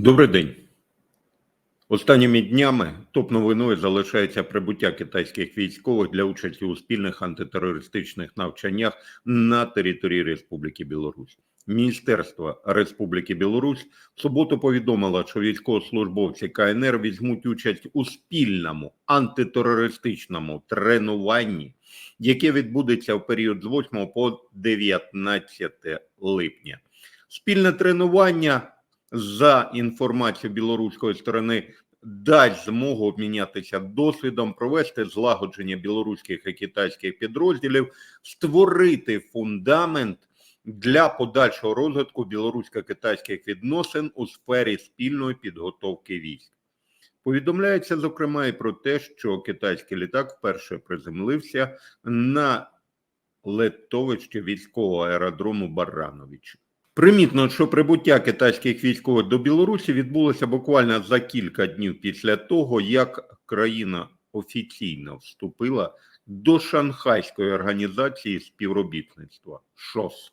Добрий день. Останніми днями топ-новиною залишається прибуття китайських військових для участі у спільних антитерористичних навчаннях на території Республіки Білорусь. Міністерство Республіки Білорусь в суботу повідомило, що військовослужбовці КНР візьмуть участь у спільному антитерористичному тренуванні, яке відбудеться в період з 8 по 19 липня. Спільне тренування за інформацією білоруської сторони дасть змогу обмінятися досвідом, провести злагодження білоруських і китайських підрозділів, створити фундамент для подальшого розвитку білорусько-китайських відносин у сфері спільної підготовки військ. Повідомляється зокрема і про те, що китайський літак вперше приземлився на летовищі військового аеродрому Барановичі. Примітно, що прибуття китайських військових до Білорусі відбулося буквально за кілька днів після того, як країна офіційно вступила до Шанхайської організації співробітництва ШОС.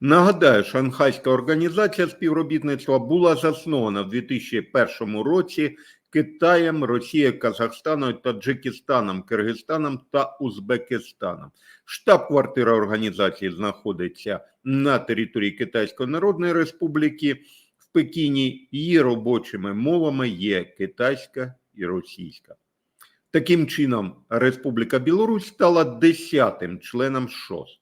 Нагадаю, Шанхайська організація співробітництва була заснована в 2001 році Китаєм, Росією, Казахстаном, Таджикистаном, Киргизстаном та Узбекистаном. Штаб-квартира організації знаходиться на території Китайської Народної Республіки в Пекіні. Її робочими мовами є китайська і російська. Таким чином, Республіка Білорусь стала десятим членом ШОС.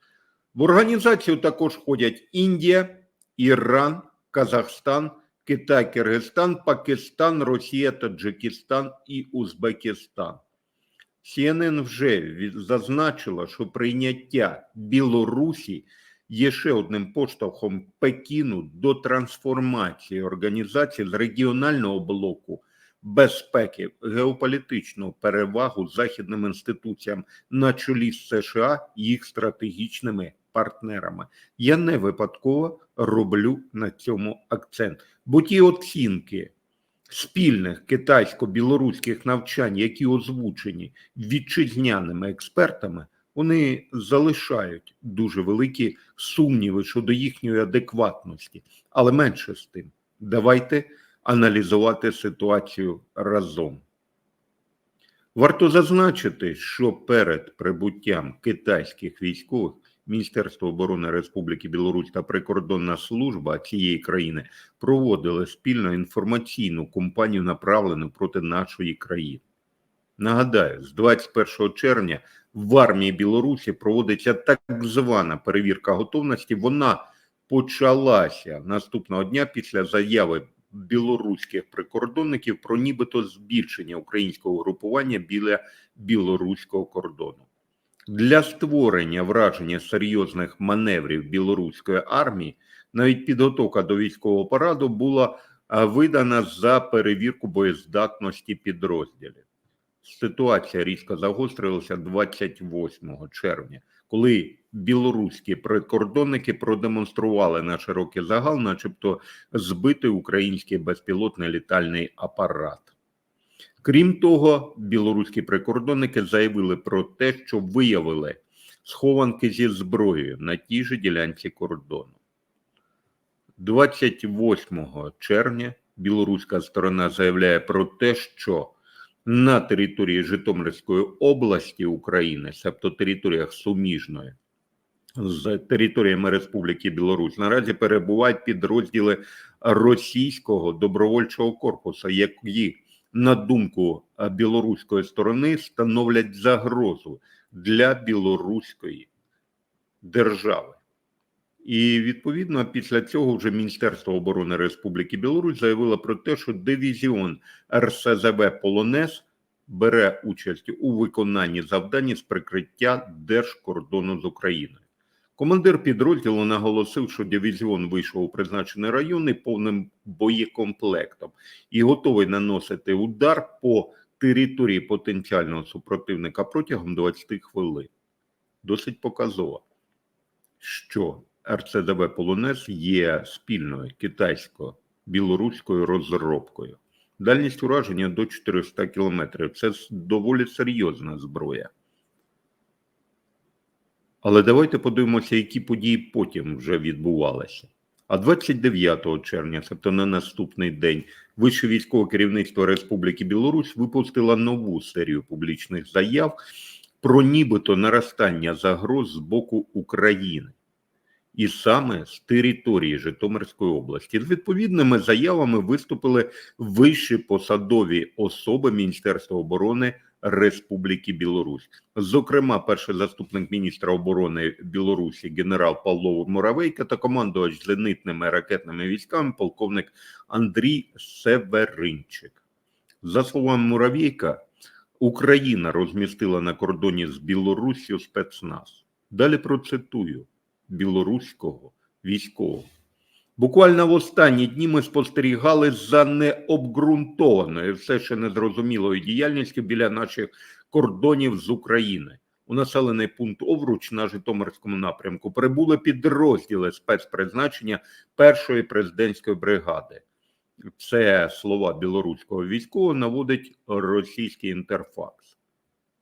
В організацію також входять Індія, Іран, Казахстан, Китай, Киргизстан, Пакистан, Росія, Таджикистан і Узбекистан. CNN вже зазначила, що прийняття Білорусі є ще одним поштовхом Пекіну до трансформації організації з регіонального блоку безпеки, геополітичну перевагу західним інституціям на чолі з США їх стратегічними партнерами. Я не випадково роблю на цьому акцент, бо ті оцінки спільних китайсько-білоруських навчань, які озвучені вітчизняними експертами, вони залишають дуже великі сумніви щодо їхньої адекватності. Але менше з тим, давайте аналізувати ситуацію разом. Варто зазначити, що перед прибуттям китайських військових Міністерство оборони Республіки Білорусь та прикордонна служба цієї країни проводили спільну інформаційну кампанію, направлену проти нашої країни. Нагадаю, з 21 червня в армії Білорусі проводиться так звана перевірка готовності. Вона почалася наступного дня після заяви білоруських прикордонників про нібито збільшення українського групування біля білоруського кордону. Для створення враження серйозних маневрів білоруської армії навіть підготовка до військового параду була видана за перевірку боєздатності підрозділів. Ситуація різко загострилася 28 червня, коли білоруські прикордонники продемонстрували на широкий загал, начебто збитий український безпілотний літальний апарат. Крім того, білоруські прикордонники заявили про те, що виявили схованки зі зброєю на тій же ділянці кордону. 28 червня білоруська сторона заявляє про те, що на території Житомирської області України, тобто територіях суміжної з територіями Республіки Білорусь, наразі перебувають підрозділи російського добровольчого корпусу, які на думку білоруської сторони становлять загрозу для білоруської держави. І відповідно після цього вже Міністерство оборони Республіки Білорусь заявило про те, що дивізіон РСЗВ Полонез бере участь у виконанні завдань з прикриття держкордону з Україною. Командир підрозділу наголосив, що дивізіон вийшов у призначений район повним боєкомплектом і готовий наносити удар по території потенціального супротивника протягом 20 хвилин. Досить показово, що РЦДВ Полонез є спільною китайсько-білоруською розробкою. Дальність ураження до 400 кілометрів. Це доволі серйозна зброя. Але давайте подивимося, які події потім вже відбувалися. А 29 червня, тобто на наступний день, Вище військове керівництво Республіки Білорусь випустило нову серію публічних заяв про нібито наростання загроз з боку України, і саме з території Житомирської області. З відповідними заявами виступили вищі посадові особи Міністерства оборони Республіки Білорусь. Зокрема, перший заступник міністра оборони Білорусі генерал Павло Муравейко та командувач зенитними ракетними військами полковник Андрій Северинчик. За словами Муравейка, Україна розмістила на кордоні з Білоруссю спецназ. Далі процитую білоруського військового. Буквально в останні дні ми спостерігали за необґрунтованою, все ще незрозумілою діяльністю біля наших кордонів з України. У населений пункт Овруч на Житомирському напрямку прибули підрозділи спецпризначення першої президентської бригади. Це слова білоруського військового наводить російський інтерфакс.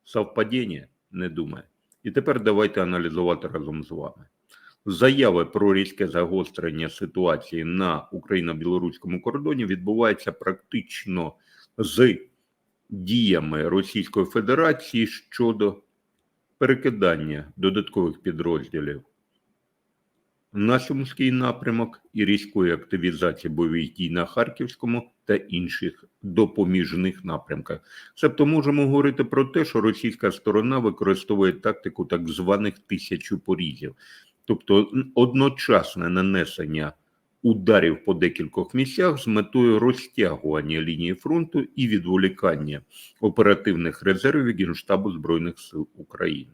Совпадіння? Не думаю. І тепер давайте аналізувати разом з вами. Заяви про різке загострення ситуації на україно-білоруському кордоні відбуваються практично з діями Російської Федерації щодо перекидання додаткових підрозділів на Сумський напрямок і різкої активізації бойових дій на Харківському та інших допоміжних напрямках. Тобто можемо говорити про те, що російська сторона використовує тактику так званих тисячу порізів, тобто одночасне нанесення ударів по декількох місцях з метою розтягування лінії фронту і відволікання оперативних резервів Генштабу Збройних сил України.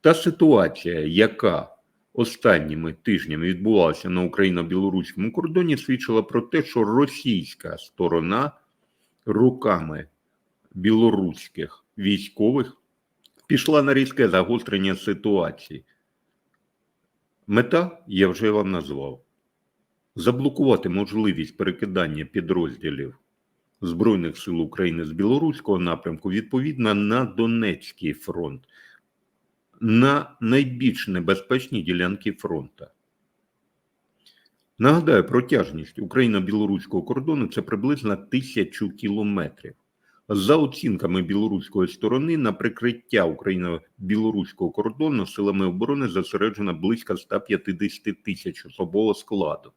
Та ситуація, яка останніми тижнями відбувалася на україно-білоруському кордоні, свідчила про те, що російська сторона руками білоруських військових пішла на різке загострення ситуації. Мета я вже вам назвав: заблокувати можливість перекидання підрозділів Збройних сил України з білоруського напрямку відповідно на Донецький фронт, на найбільш небезпечні ділянки фронту. Нагадаю, протяжність Україно-білоруського кордону це приблизно тисячу кілометрів. За оцінками білоруської сторони, на прикриття україно-білоруського кордону силами оборони зосереджено близько 150 тисяч особового складу.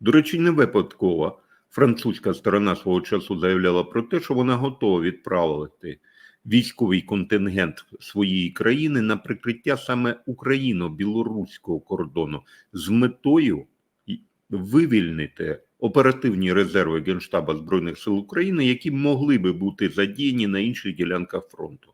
До речі, не випадково французька сторона свого часу заявляла про те, що вона готова відправити військовий контингент своєї країни на прикриття саме україно-білоруського кордону з метою вивільнити оперативні резерви Генштаба Збройних сил України, які могли би бути задіяні на інших ділянках фронту.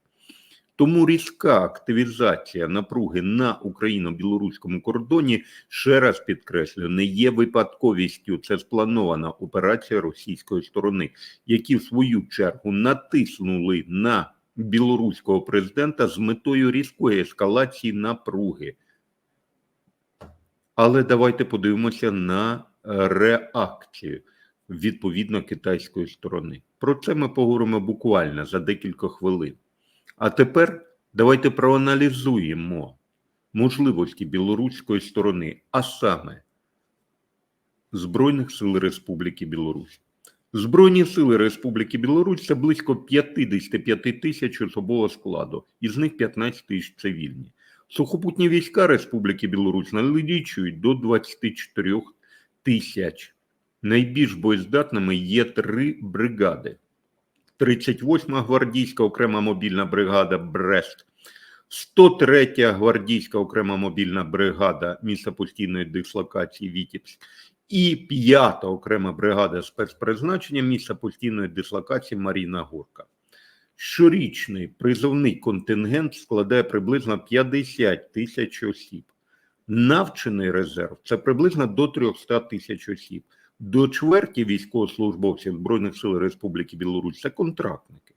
Тому різка активізація напруги на україно-білоруському кордоні, ще раз підкреслю, не є випадковістю. Це спланована операція російської сторони, які в свою чергу натиснули на білоруського президента з метою різкої ескалації напруги. Але давайте подивимося на реакцію відповідно китайської сторони. Про це ми поговоримо буквально за декілька хвилин. А тепер давайте проаналізуємо можливості білоруської сторони, а саме Збройних сил Республіки Білорусь. Збройні сили Республіки Білорусь це близько 55 тисяч особового складу, із них 15 тисяч цивільні. Сухопутні війська Республіки Білорусь налічують до 24 тисяч. Найбільш боєздатними є три бригади. 38-ма гвардійська окрема мобільна бригада Брест, 103-я гвардійська окрема мобільна бригада місця постійної дислокації Вітібськ і 5-та окрема бригада спецпризначення місця постійної дислокації Маріна Горка. Щорічний призовний контингент складає приблизно 50 тисяч осіб. Навчений резерв це приблизно до 300 тисяч осіб. До чверті військовослужбовців Збройних сил Республіки Білорусь це контрактники.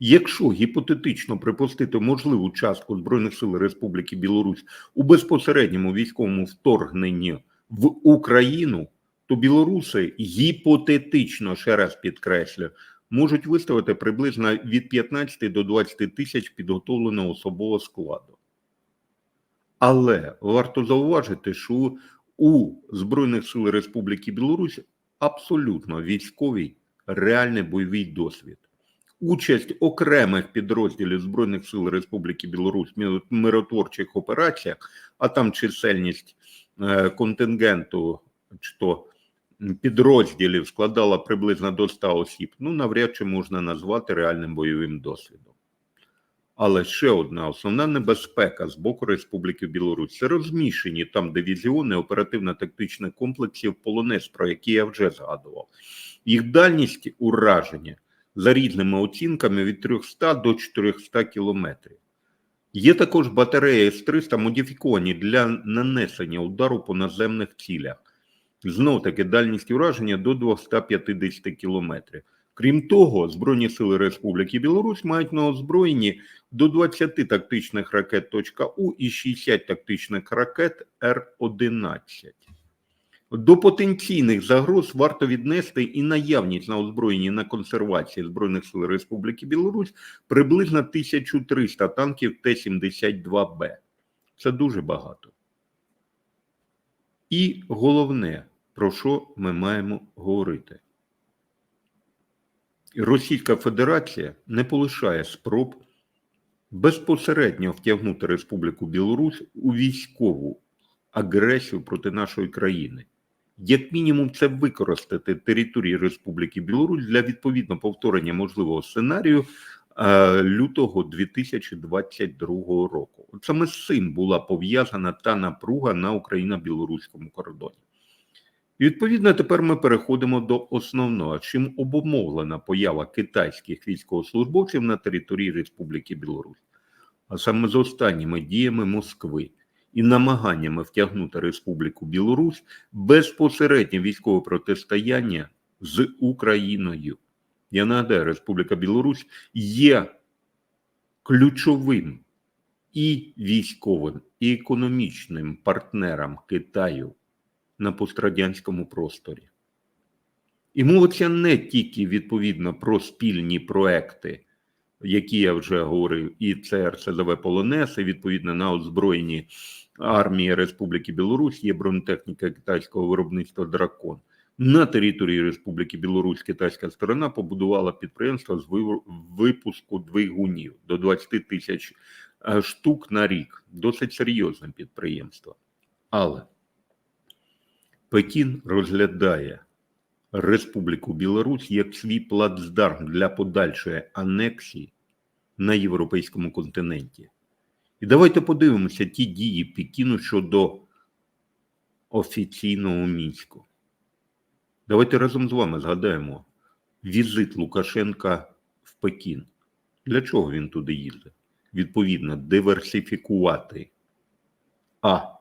Якщо гіпотетично припустити можливу частку Збройних сил Республіки Білорусь у безпосередньому військовому вторгненні в Україну, то білоруси гіпотетично, ще раз підкреслю, можуть виставити приблизно від 15 до 20 тисяч підготовленого особового складу. Але варто зауважити, що у Збройних сил Республіки Білорусь абсолютно військовий реальний бойовий досвід. Участь окремих підрозділів Збройних сил Республіки Білорусь в миротворчих операціях, а там чисельність е, контингенту чи то підрозділів складала приблизно до 100 осіб, ну навряд чи можна назвати реальним бойовим досвідом. Але ще одна основна небезпека з боку Республіки Білорусь це розміщені там дивізіони оперативно-тактичних комплексів полонез, про які я вже згадував. Їх дальність ураження за різними оцінками від 300 до 400 кілометрів. Є також батареї С-300 модифіковані для нанесення удару по наземних цілях. Знов таки дальність ураження до 250 кілометрів. Крім того, Збройні сили Республіки Білорусь мають на озброєнні до 20 тактичних ракет .У і 60 тактичних ракет Р-11. До потенційних загроз варто віднести і наявність на озброєнні на консервації Збройних сил Республіки Білорусь приблизно 1300 танків Т-72Б. Це дуже багато. І головне, про що ми маємо говорити. Російська Федерація не полишає спроб безпосередньо втягнути Республіку Білорусь у військову агресію проти нашої країни. Як мінімум, це використати території Республіки Білорусь для відповідно повторення можливого сценарію е, лютого 2022 року. От Саме з цим була пов'язана та напруга на Україно-білоруському кордоні. Відповідно тепер ми переходимо до основного, чим обумовлена поява китайських військовослужбовців на території Республіки Білорусь, а саме з останніми діями Москви і намаганнями втягнути Республіку Білорусь безпосереднє військове протистояння з Україною. Я нагадаю, Республіка Білорусь є ключовим і військовим, і економічним партнером Китаю на пострадянському просторі. І мовиться не тільки відповідно про спільні проекти, які я вже говорив, і це РСЗВ Полонез, і відповідно на озброєнні армії Республіки Білорусь є бронетехніка китайського виробництва Дракон. На території Республіки Білорусь китайська сторона побудувала підприємство з випуску двигунів до 20 тисяч е, штук на рік. Досить серйозне підприємство. Але Пекін розглядає Республіку Білорусь як свій плацдарм для подальшої анексії на європейському континенті. І давайте подивимося ті дії Пекіну щодо офіційного мінську. Давайте разом з вами згадаємо візит Лукашенка в Пекін. Для чого він туди їздить? Відповідно, диверсифікувати А.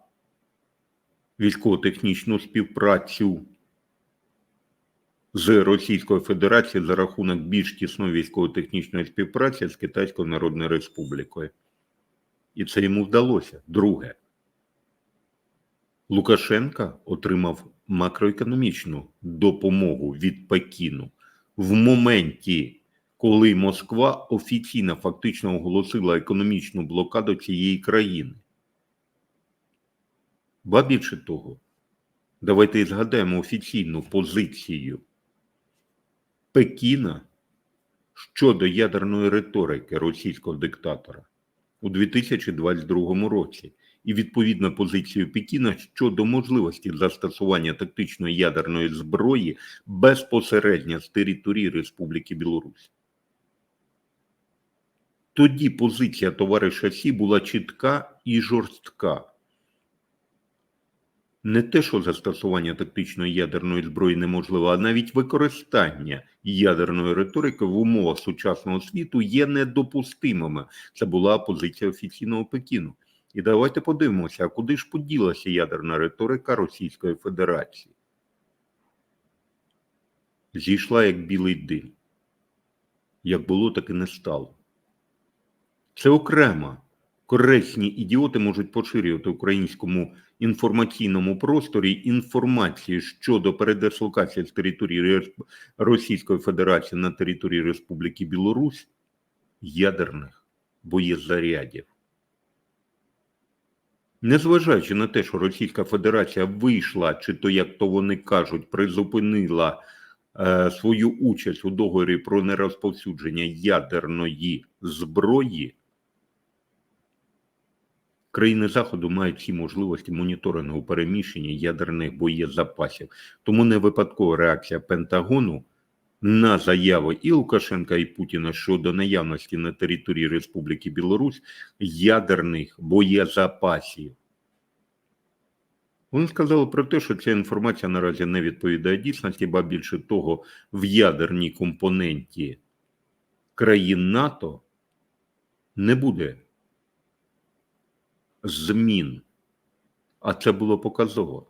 Військово-технічну співпрацю з Російською Федерацією за рахунок більш тісної військово-технічної співпраці з Китайською Народною Республікою. І це йому вдалося. Друге, Лукашенка отримав макроекономічну допомогу від Пекіну в моменті, коли Москва офіційно фактично оголосила економічну блокаду цієї країни. Ба більше того, давайте згадаємо офіційну позицію Пекіна щодо ядерної риторики російського диктатора у 2022 році і відповідно позицію Пекіна щодо можливості застосування тактичної ядерної зброї безпосередньо з території Республіки Білорусь. Тоді позиція товариша Сі була чітка і жорстка. Не те, що застосування тактичної ядерної зброї неможливо, а навіть використання ядерної риторики в умовах сучасного світу є недопустимими. Це була позиція офіційного Пекіну. І давайте подивимося, а куди ж поділася ядерна риторика Російської Федерації? Зійшла як білий дим. Як було, так і не стало. Це окремо. Корисні ідіоти можуть поширювати в українському інформаційному просторі інформації щодо передислокації з території Російської Федерації на території Республіки Білорусь ядерних боєзарядів. Незважаючи на те, що Російська Федерація вийшла, чи то, як то вони кажуть, призупинила е, свою участь у договорі про нерозповсюдження ядерної зброї, країни Заходу мають всі можливості моніторингу переміщення ядерних боєзапасів. Тому не випадкова реакція Пентагону на заяви і Лукашенка, і Путіна щодо наявності на території Республіки Білорусь ядерних боєзапасів. Вони сказали про те, що ця інформація наразі не відповідає дійсності, ба більше того, в ядерній компоненті країн НАТО не буде змін. А це було показово.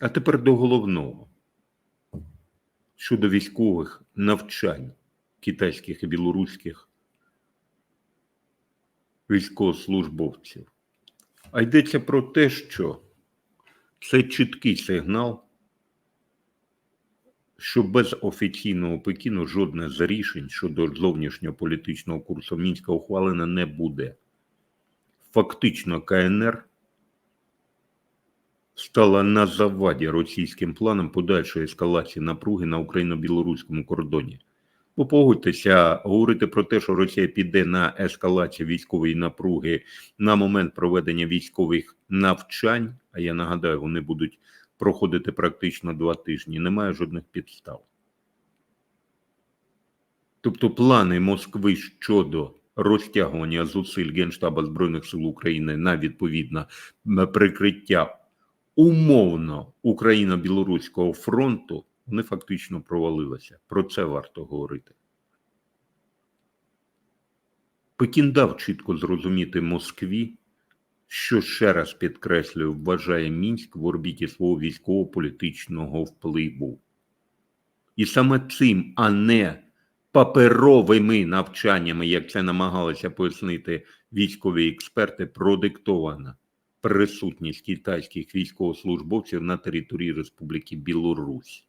А тепер до головного щодо військових навчань китайських і білоруських військовослужбовців. А йдеться про те, що це чіткий сигнал, що без офіційного Пекіну жодне з рішень щодо зовнішнього політичного курсу Мінська ухвалено не буде. Фактично, КНР стала на заваді російським планам подальшої ескалації напруги на україно-білоруському кордоні. Бо погодьтеся, говорити про те, що Росія піде на ескалацію військової напруги на момент проведення військових навчань, а я нагадаю, вони будуть проходити практично два тижні, немає жодних підстав. Тобто плани Москви щодо розтягування зусиль Генштаба Збройних сил України на відповідне прикриття умовно Україно-Білоруського фронту, вони фактично провалилися. Про це варто говорити. Пекін дав чітко зрозуміти Москві, що ще раз підкреслюю, вважає Мінськ в орбіті свого військово-політичного впливу. І саме цим, а не паперовими навчаннями, як це намагалися пояснити військові експерти, продиктована присутність китайських військовослужбовців на території Республіки Білорусь.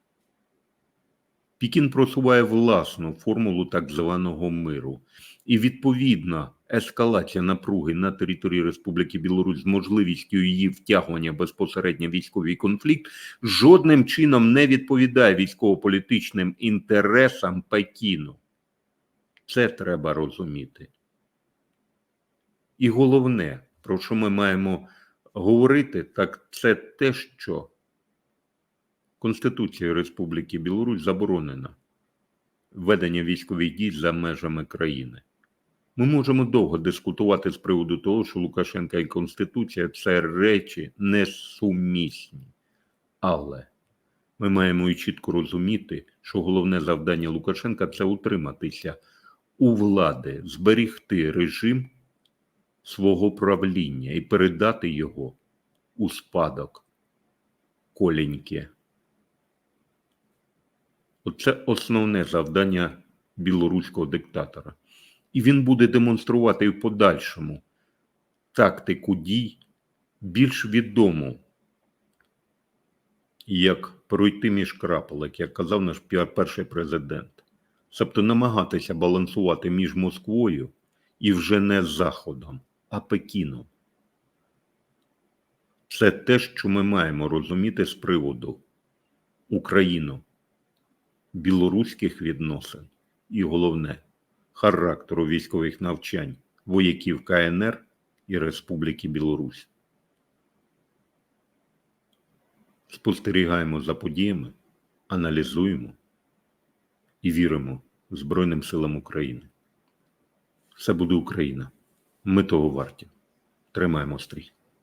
Пікін просуває власну формулу так званого миру, і відповідна ескалація напруги на території Республіки Білорусь з можливістю її втягування безпосередньо військовий конфлікт жодним чином не відповідає військово-політичним інтересам Пекіну. Це треба розуміти. І головне, про що ми маємо говорити, так це те, що Конституцією Республіки Білорусь заборонено ведення військових дій за межами країни. Ми можемо довго дискутувати з приводу того, що Лукашенка і Конституція це речі несумісні. Але ми маємо і чітко розуміти, що головне завдання Лукашенка це утриматися у влади, зберігти режим свого правління і передати його у спадок коліньки. Оце основне завдання білоруського диктатора. І він буде демонструвати в подальшому тактику дій більш відому, як пройти між крапелек, як казав наш перший президент. Тобто намагатися балансувати між Москвою і вже не Заходом, а Пекіном. Це те, що ми маємо розуміти з приводу Україну, білоруських відносин і головне характеру військових навчань вояків КНР і Республіки Білорусь. Спостерігаємо за подіями, аналізуємо і віримо Збройним силам України. Все буде Україна. Ми того варті. Тримаємо стрій.